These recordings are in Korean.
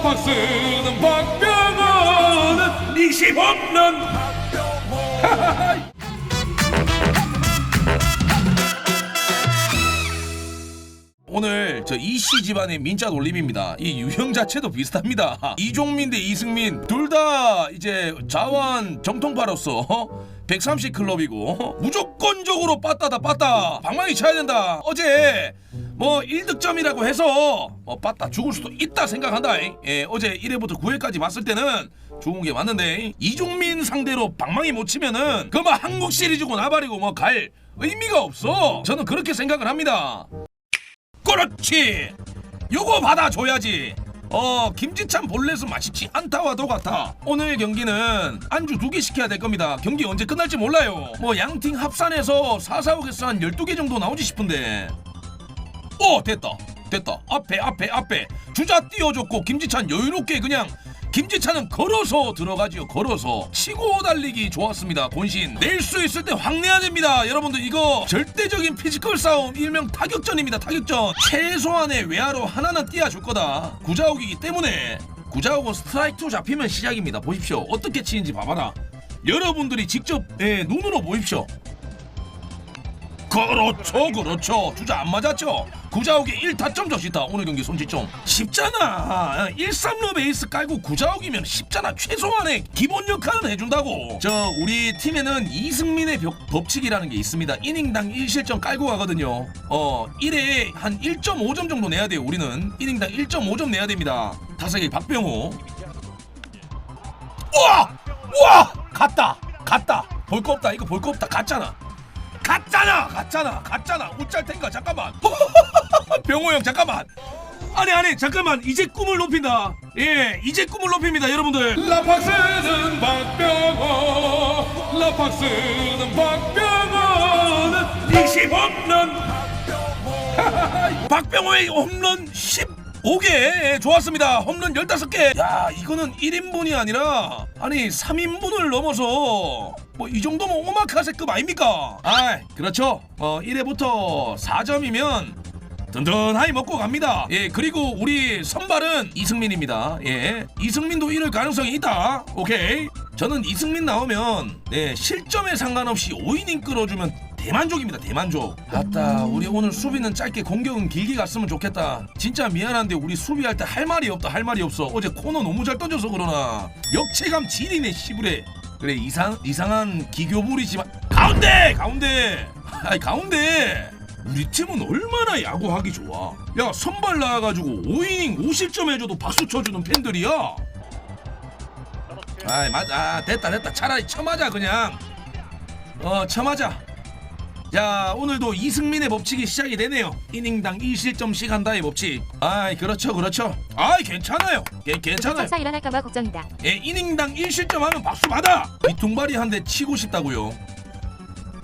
라팍스는 박병호는 20홈런 오늘 저 이씨 집안의 민자 놀림입니다. 이 유형 자체도 비슷합니다. 이종민 대 이승민 둘 다 이제 자완 정통파로서 130 클럽이고 무조건적으로 빠따다 빠따 방망이 쳐야 된다. 어제 뭐 1득점이라고 해서 뭐 빠따 죽을 수도 있다 생각한다. 예, 어제 1회부터 9회까지 봤을 때는 좋은 게 맞는데 이종민 상대로 방망이 못 치면은 그 뭐 한국 시리즈고 나발이고 뭐 갈 의미가 없어. 저는 그렇게 생각을 합니다. 그렇지 요거 받아줘야지 어 김지찬 볼넷은 마치지 않다와도 같아 오늘 경기는 안주 두 개 시켜야 될 겁니다 경기 언제 끝날지 몰라요 뭐 양팀 합산해서 445개서 한 12개 정도 나오지 싶은데 어 됐다. 됐다. 앞에 앞에 앞에. 주자 띄워줬고 김지찬 여유롭게 그냥 김지찬은 걸어서 들어가지요. 걸어서 치고 달리기 좋았습니다. 본신 낼 수 있을 때 확 내야 됩니다. 여러분들 이거 절대적인 피지컬 싸움 일명 타격전입니다. 타격전. 최소한의 외야로 하나는 띄워줄 거다. 구자욱이기 때문에. 구자욱은 스트라이크 2 잡히면 시작입니다. 보십시오. 어떻게 치는지 봐봐라. 여러분들이 직접 예, 눈으로 보십시오 그렇죠 그렇죠 주자 안 맞았죠? 구자욱이 1타점 적시다 오늘 경기 손짓점 쉽잖아 1-3루 베이스 깔고 구자욱이면 쉽잖아 최소한의 기본 역할은 해준다고. 저 우리 팀에는 이승민의 벽- 법칙이라는 게 있습니다. 이닝당 1실점 깔고 가거든요. 어 1회에 한 1.5점 정도 내야 돼요 우리는. 이닝당 1.5점 내야 됩니다. 타석에 박병호. 우와! 우와! 갔다! 갔다! 볼 거 없다. 이거 볼 거 없다. 갔잖아 갔잖아! 갔잖아! 갔잖아! 어쩔 텐가 잠깐만. 병호 형 잠깐만. 아니 아니 잠깐만. 이제 꿈을 높인다. 예 이제 꿈을 높입니다 여러분들. 라팍스는 박병호. 라팍스는 박병호는 20 홈런 박병호의 홈런 15개. 좋았습니다. 홈런 15개. 야 이거는 1인분이 아니라 아니 3인분을 넘어서 뭐 이 정도면 오마카세급 아닙니까 아 그렇죠 어 1회부터 4점이면 든든하게 먹고 갑니다. 예, 그리고 우리 선발은 이승민입니다. 예, 이승민도 이럴 가능성이 있다. 오케이. 저는 이승민 나오면 네, 실점에 상관없이 5이닝 끌어주면 대만족입니다. 대만족. 아따, 우리 오늘 수비는 짧게 공격은 길게 갔으면 좋겠다. 진짜 미안한데 우리 수비할 때 할 말이 없다. 할 말이 없어. 어제 코너 너무 잘 던져서 그러나 역체감 지리네 시부레. 그래 이상 이상한 기교부리지만 가운데 가운데 아이 가운데 우리 팀은 얼마나 야구하기 좋아. 야 선발 나와가지고 5이닝 5실점 해줘도 박수 쳐주는 팬들이야. 아이 맞아 아, 됐다 됐다 차라리 쳐맞아 그냥. 어 쳐맞아. 자 오늘도 이승민의 법칙이 시작이 되네요. 이닝당 1실점씩 한다의 법칙. 아이 그렇죠 그렇죠. 아이 괜찮아요. 괜- 괜찮아요. 점사 일어날까봐 걱정이다. 예, 이닝당 1실점 하면 박수 받아! 뒤통발이 한 대 치고 싶다고요.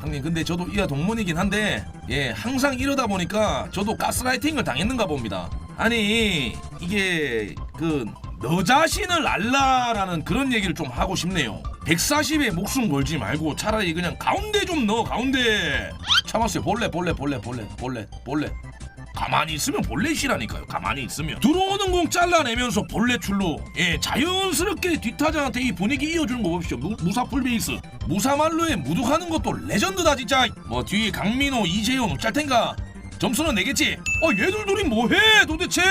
형님, 근데 저도 이하 동문이긴 한데, 예, 항상 이러다 보니까 저도 가스라이팅을 당했는가 봅니다. 아니, 이게, 그, 너 자신을 알라라는 그런 얘기를 좀 하고 싶네요. 140에 목숨 걸지 말고 차라리 그냥 가운데 좀 넣어, 가운데! 참았어요. 볼래, 볼래, 볼래, 볼래, 볼래, 볼래. 가만히 있으면 볼넷이라니까요. 가만히 있으면 들어오는 공 잘라내면서 볼넷 출루. 예, 자연스럽게 뒷타자한테 이 분위기 이어주는 거 보십시오. 무, 무사 풀베이스. 무사말로에 무둑하는 것도 레전드다 진짜. 뭐 뒤에 강민호, 이재용 어쩔 텐가. 점수는 내겠지. 어, 얘들 둘이 뭐해 도대체?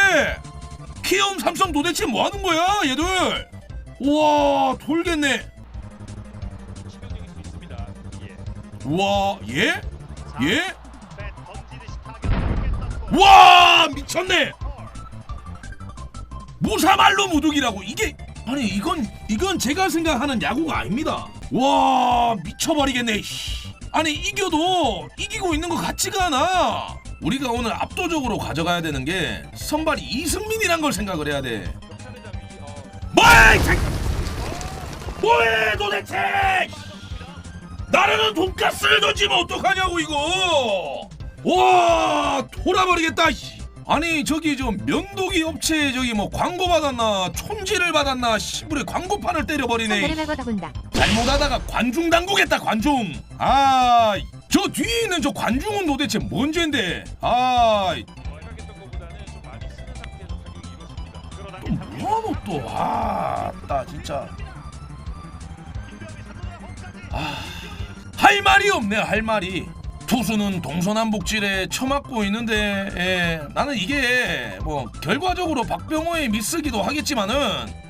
키움 삼성 도대체 뭐 하는 거야, 얘들? 우와, 돌겠네. 우와, 예? 예? 와 미쳤네 무사말로 무둑이라고 이게 아니 이건 이건 제가 생각하는 야구가 아닙니다 와 미쳐버리겠네 씨. 아니 이겨도 이기고 있는 것 같지가 않아 우리가 오늘 압도적으로 가져가야 되는 게 선발이 이승민이란 걸 생각을 해야 돼 뭐해! 뭐해 도대체 나라는 돈가스를 던지면 어떡하냐고 이거 와 돌아버리겠다 씨. 아니 저기 저 면도기 업체 저기 뭐 광고 받았나 촌지를 받았나 시부레 광고판을 때려버리네 본다. 잘못하다가 관중 당구겠다 관중 아 저 뒤에 있는 저 관중은 도대체 뭔 죄인데 아또 뭐하노 또? 아, 나 진짜. 아, 할 말이 없네, 할 말이. 투수는 동서남북질에 처맞고 있는데 예, 나는 이게 뭐 결과적으로 박병호의 미스기도 하겠지만은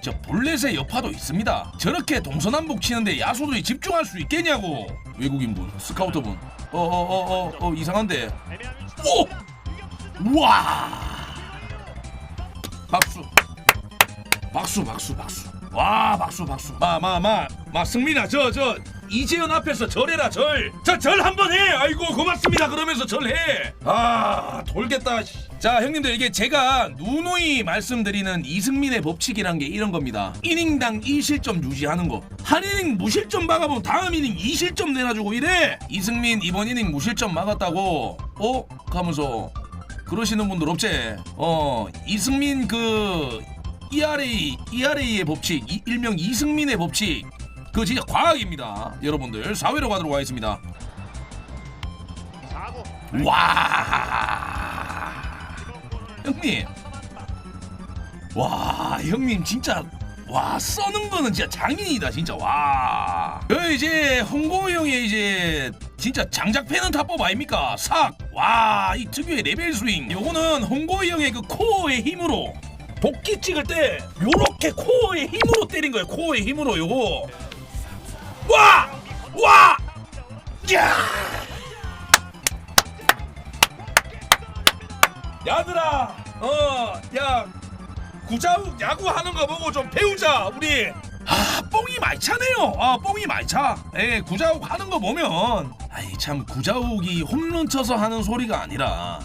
저 볼넷의 여파도 있습니다. 저렇게 동서남북 치는데 야수들이 집중할 수 있겠냐고. 외국인분 스카우터분. 어어어어 어, 어, 어, 이상한데. 오! 와! 박수. 박수 박수 박수. 와 박수 박수. 마마마마 승민아 저저 이재현 앞에서 절해라 절저 절 한번 해. 아이고 고맙습니다. 그러면서 절해. 아 돌겠다 씨. 자 형님들 이게 제가 누누이 말씀드리는 이승민의 법칙이란 게 이런 겁니다. 이닝당 2실점 유지하는 거 한 이닝 무실점 막아보면 다음 이닝 2실점 내놔주고 이래. 이승민 이번 이닝 무실점 막았다고. 어? 하면서. 그러시는 분들 없지? 어 이승민 그 ERA ERA의 법칙 이- 일명 이승민의 법칙 그거 진짜 과학입니다 여러분들 4회로 가도록 하겠습니다 와 형님 와 형님 진짜 와 써는 거는 진짜 장인이다 진짜 와. 그 이제 홍고 형의 이제 진짜 장작 패는 타법 아닙니까? 삭. 와, 이 특유의 레벨 스윙. 요거는 홍고 형의 그 코어의 힘으로 복귀 찍을 때 요렇게 코어의 힘으로 때린 거예요. 코어의 힘으로 요거. 와! 와! 야! 야들아. 어, 야 구자욱 야구 하는 거 보고 좀 배우자 우리 아 뽕이 많이 차네요 아 뽕이 많이 차 예, 구자욱 하는 거 보면 아이 참 구자욱이 홈런 쳐서 하는 소리가 아니라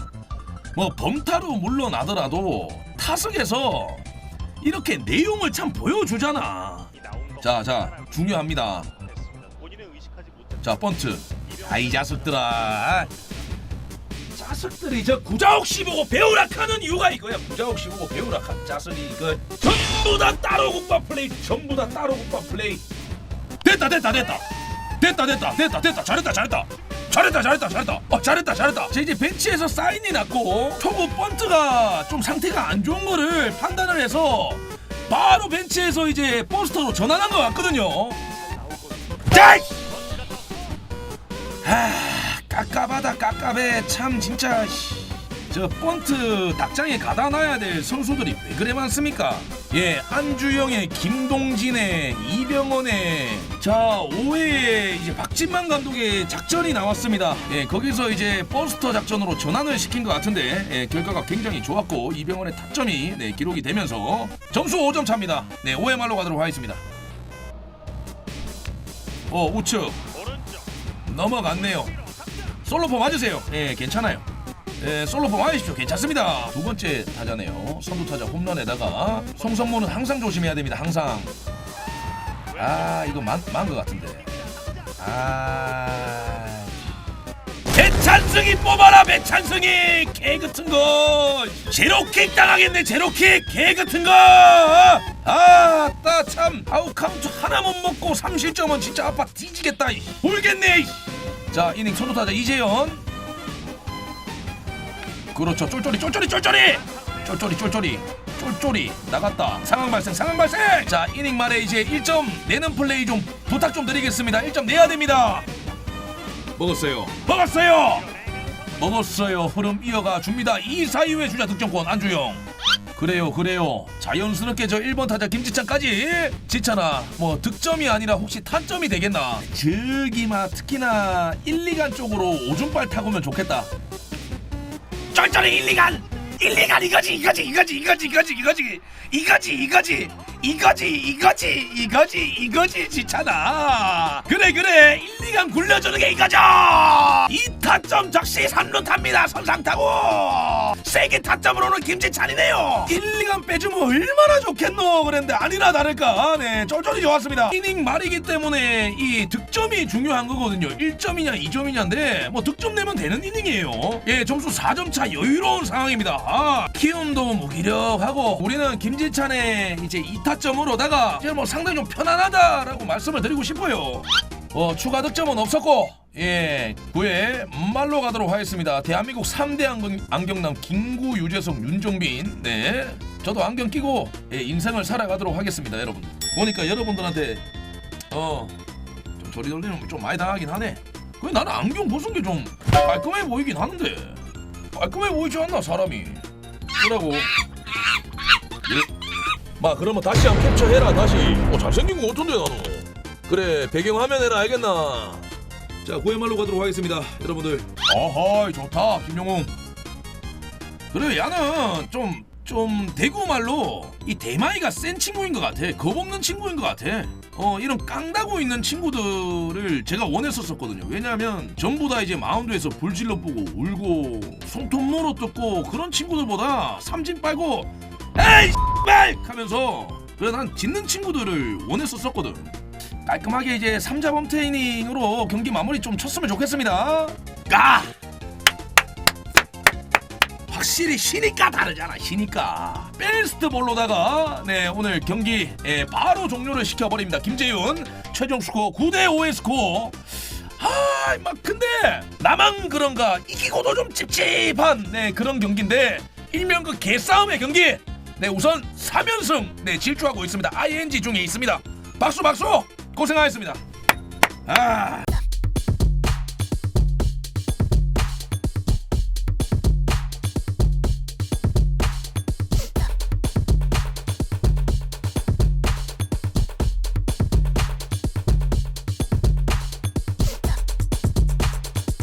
뭐 범타로 물러나더라도 타석에서 이렇게 내용을 참 보여주잖아 자 자 중요합니다 자 번트. 아이 자식들아. 자식들이 저 구자욱 씨 보고 배우라 하는 이유가 이거야. 구자욱 씨 보고 배우라 한 자식이 이거 전부 다 따로 국밥 플레이 전부 다 따로 국밥 플레이. 됐다 됐다 됐다. 됐다 됐다 됐다 됐다. 잘했다 잘했다. 잘했다 잘했다 잘했다. 어 잘했다 잘했다. 제 이제 벤치에서 사인이 났고 초보 번트가 좀 상태가 안 좋은 거를 판단을 해서 바로 벤치에서 이제 포스터로 전환한 것 같거든요. 자! 아 깝깝하다 깝깝해 참 진짜 씨. 저 폰트 닭장에 가다 놔야 될 선수들이 왜 그래 많습니까? 예, 안주영의 김동진의 이병헌의 자 5회에 이제 박진만 감독의 작전이 나왔습니다. 예, 거기서 이제 버스터 작전으로 전환을 시킨 것 같은데 예, 결과가 굉장히 좋았고 이병헌의 타점이 네, 기록이 되면서 점수 5점 차입니다. 네, 5회 말로 가도록 하겠습니다. 어 우측 넘어갔네요. 솔로포 맞으세요. 예, 괜찮아요. 예, 솔로포 맞으십시오. 괜찮습니다. 두 번째 타자네요. 선두 타자 홈런에다가 송성모는 항상 조심해야 됩니다. 항상. 아, 이거 만만것 같은데. 아. 배찬승이 뽑아라 배찬승이 개 같은 거 제로킥 당하겠네 제로킥 개 같은 거 아따 참. 아우 카운트 하나 못 먹고 3실점은 진짜 아빠 뒤지겠다 이. 울겠네 이. 자 이닝 선두 타자 이재현. 그렇죠. 쫄쫄이 쫄쫄이 쫄쫄이. 쫄쫄이 쫄쫄이. 쫄쫄이. 나갔다. 상황 발생 상황 발생. 자 이닝 말에 이제 1점 내는 플레이 좀 부탁 좀 드리겠습니다. 1점 내야 됩니다. 먹었어요. 먹었어요. 먹었어요. 흐름 이어가 줍니다. 2, 4위의 주자 득점권 안주영 그래요 그래요. 자연스럽게 저 1번 타자 김지찬까지. 지찬아 뭐 득점이 아니라 혹시 타점이 되겠나? 저기마 특히나 1, 2간 쪽으로 오줌발 타고면 좋겠다. 쩔쩔이 1, 2간 1, 2간 이거지 이거지 이거지 이거지 이거지 이거지. 이거지 이거지. 이거지 이거지 이거지 이거지 지찬아. 그래 그래. 1, 2간 굴려주는 게 이거죠. 2타점 적시 3루 탑니다 선상 타고. 세게 타점으로는 김지찬이네요. 1, 2간 빼주면 얼마나 좋겠노 그랬는데 아니나 다를까. 네 쫄쫄이 좋았습니다. 이닝 말이기 때문에 이 득점이 중요한 거거든요. 1점이냐 2점이냐인데 뭐 득점 내면 되는 이닝이에요. 예 점수 4점 차 여유로운 상황입니다 아, 키움도 무기력하고 우리는 김지찬의 이제 2타점으로다가 이제 뭐 상당히 좀 편안하다라고 말씀을 드리고 싶어요. 어, 추가 득점은 없었고 예 9회 말로 가도록 하겠습니다. 대한민국 3대 안경, 안경남 김구 유재석 윤종빈. 네 저도 안경 끼고 예, 인생을 살아가도록 하겠습니다 여러분. 보니까 여러분들한테 어좀 조리 돌리는 거좀 많이 당하긴 하네. 그 나는 안경 벗은 게 좀 깔끔해 보이긴 하는데. 깔끔해 보이지 않나 사람이 그러고. 마 그러면 다시 한 캡처해라 다시. 어 잘생긴 거 어떤데 나는. 그래 배경화면 해라 알겠나? 자 고해말로 가도록 하겠습니다 여러분들. 어허이 좋다 김용웅. 그래 야는 좀 좀 대구 말로 이 대마이가 센 친구인 것 같아. 겁없는 친구인 것 같아. 어 이런 깡다고 있는 친구들을 제가 원했었었거든요. 왜냐하면 전부 다 이제 마운드에서 불질러 보고 울고 손톱 노로 뜯고 그런 친구들보다 삼진 빨고 에이 말 하면서 그래 난 짖는 친구들을 원했었었거든. 깔끔하게 이제 3자범 트레이닝으로 경기 마무리 좀 쳤으면 좋겠습니다. 가! 확실히 쉬니까 다르잖아. 쉬니까. 베스트 볼로다가 네 오늘 경기 예, 바로 종료를 시켜버립니다. 김재윤 최종 스코어 9대 5의 스코어. 아, 막 근데 나만 그런가 이기고도 좀 찝찝한 네 그런 경기인데 일명 그 개싸움의 경기. 네 우선 3연승 네 질주하고 있습니다. ING 중에 있습니다. 박수 박수 고생하셨습니다. 아.